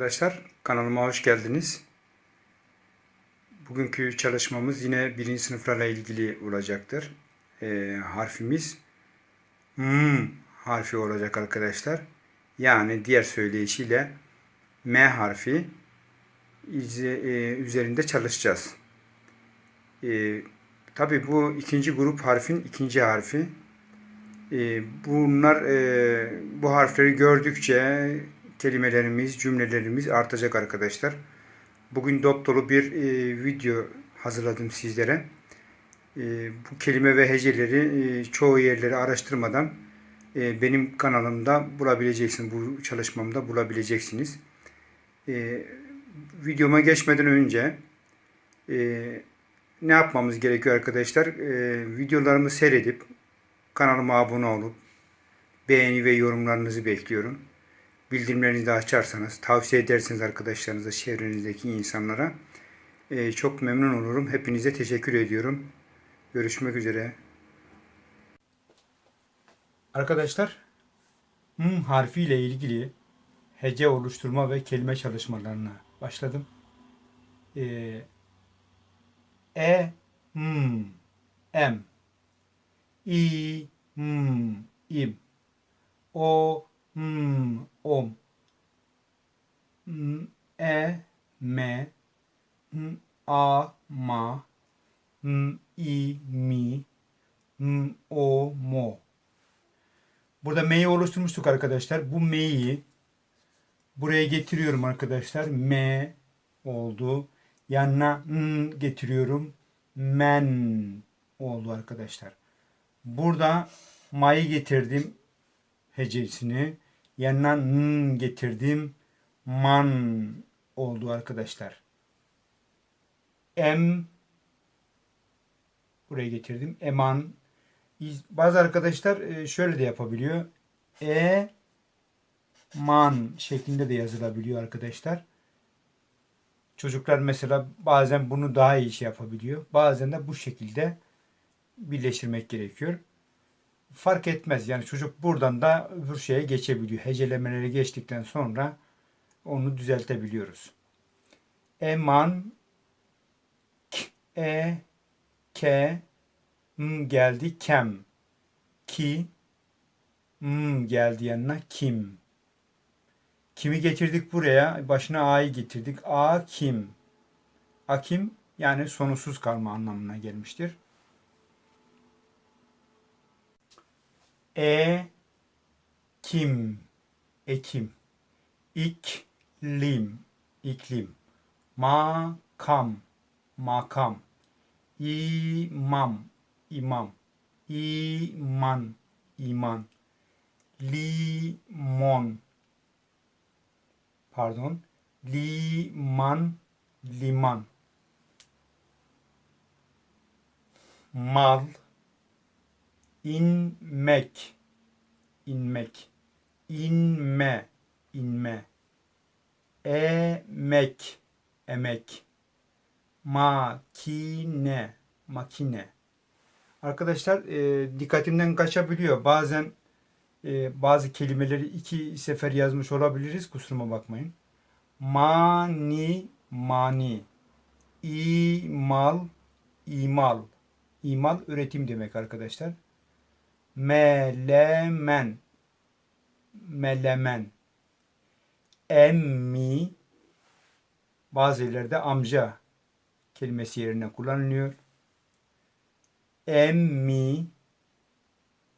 Arkadaşlar kanalıma hoş geldiniz. Bugünkü çalışmamız yine birinci sınıflarla ilgili olacaktır. Ee, harfimiz M harfi olacak arkadaşlar. Yani diğer söyleyişiyle M harfi e, üzerinde çalışacağız. Ee, Tabi bu ikinci grup harfin ikinci harfi. Ee, bunlar e, bu harfleri gördükçe kelimelerimiz, cümlelerimiz artacak arkadaşlar. Bugün dop bir e, video hazırladım sizlere. E, bu kelime ve heceleri e, çoğu yerleri araştırmadan e, benim kanalımda bulabileceksiniz. Bu çalışmamda bulabileceksiniz. E, videoma geçmeden önce e, ne yapmamız gerekiyor arkadaşlar? E, videolarımı seyredip kanalıma abone olup beğeni ve yorumlarınızı bekliyorum. Bildirimlerinizi açarsanız, tavsiye ederseniz arkadaşlarınıza, çevrenizdeki insanlara e, çok memnun olurum. Hepinize teşekkür ediyorum. Görüşmek üzere. Arkadaşlar, M harfi ile ilgili hece oluşturma ve kelime çalışmalarına başladım. E, e M, M, İ, M, İm, O, M, Om, M, E, M, M, A, Ma, M, İ, Mi, M, O, Mo. Burada M'yi oluşturmuştuk arkadaşlar. Bu M'yi buraya getiriyorum arkadaşlar. M oldu. Yanına N getiriyorum. Men oldu arkadaşlar. Burada Ma'yı getirdim hecesini. Yanına N getirdim. Man oldu arkadaşlar. M buraya getirdim. Eman. Bazı arkadaşlar e, şöyle de yapabiliyor. E man şeklinde de yazılabiliyor arkadaşlar. Çocuklar mesela bazen bunu daha iyi şey yapabiliyor. Bazen de bu şekilde birleştirmek gerekiyor. Fark etmez. Yani çocuk buradan da öbür şeye geçebiliyor. Hecelemeleri geçtikten sonra onu düzeltebiliyoruz. Eman k, e ke m geldi kem ki m geldi yanına kim kimi getirdik buraya başına a'yı getirdik a kim a kim yani sonsuz kalma anlamına gelmiştir. E kim ekim. İklim. İklim. Makam. Makam. İmam. İmam. İman. İman. Limon. Pardon. Liman. Liman. Mal inmek. İnmek. İnme. İnme. Emek. Emek. Makine. Makine. Arkadaşlar e, dikkatimden kaçabiliyor. Bazen e, bazı kelimeleri iki sefer yazmış olabiliriz. Kusuruma bakmayın. Mani mani. İmal imal. İmal üretim demek arkadaşlar. Melemen. Melemen. Emmi. Bazı yerlerde amca kelimesi yerine kullanılıyor. Emmi.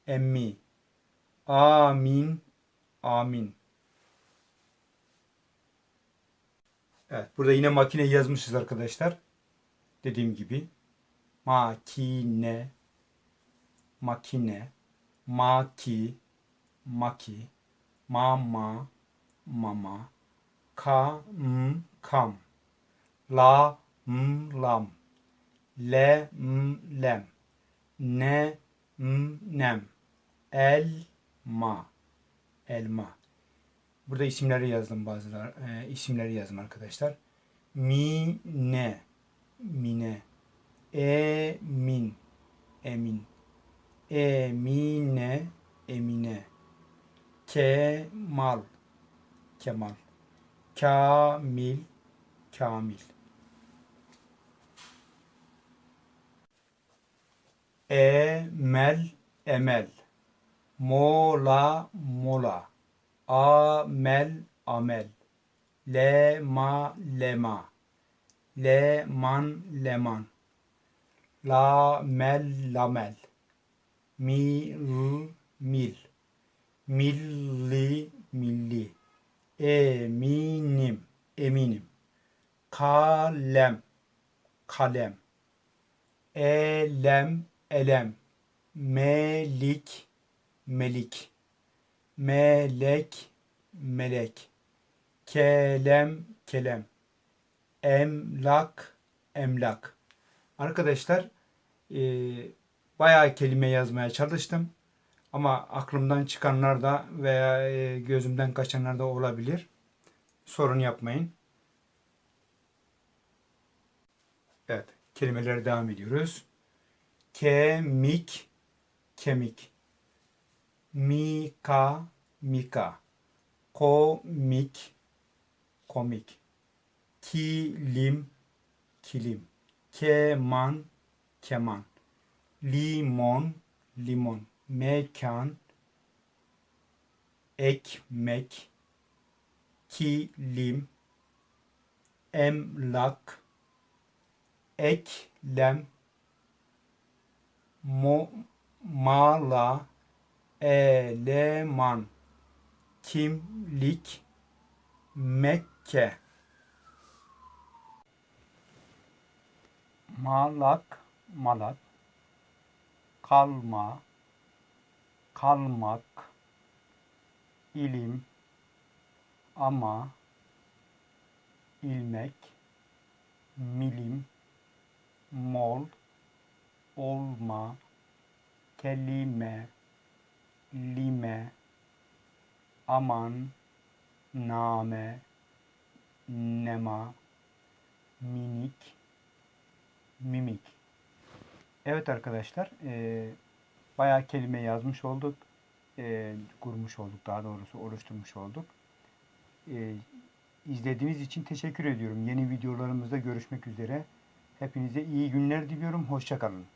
Emmi. Amin. Amin. Evet burada yine makine yazmışız arkadaşlar. Dediğim gibi. Makine. Makine maki maki mama mama ka m kam la m lam le m lem ne m nem elma elma. Burada isimleri yazdım bazılar e, isimleri yazdım arkadaşlar. Mine mine emin emin emine emine kemal kemal Kamil, kamil. Emel, emel. Mola, mola. Amel, amel. Lema, lema. Leman, leman. Lamel, lamel. Mil, mil. Milli, milli. Eminim, eminim. Kalem, kalem. Elem, elem. Melik, melik. Melek, melek. Kelem, kelem. Emlak, emlak. Arkadaşlar eee bayağı kelime yazmaya çalıştım. Ama aklımdan çıkanlar da veya e, gözümden kaçanlar da olabilir. Sorun yapmayın. Evet, kelimelere devam ediyoruz. Kemik, kemik. Mika, mika. Komik, komik. Kilim, kilim. Keman, keman. Limon, limon. Mekan, ekmek, kilim, emlak, eklem, mo, mala, eleman, kimlik, Mekke. Malak, malak, kalma, kalmak, ilim, ama, ilmek, milim, mol, olma, kelime, lime, aman, name, nema, minik, mimik. Evet arkadaşlar, eee bayağı kelime yazmış olduk. Eee, kurmuş olduk daha doğrusu oluşturmuş olduk. Eee izlediğiniz için teşekkür ediyorum. Yeni videolarımızda görüşmek üzere. Hepinize iyi günler diliyorum. Hoşçakalın.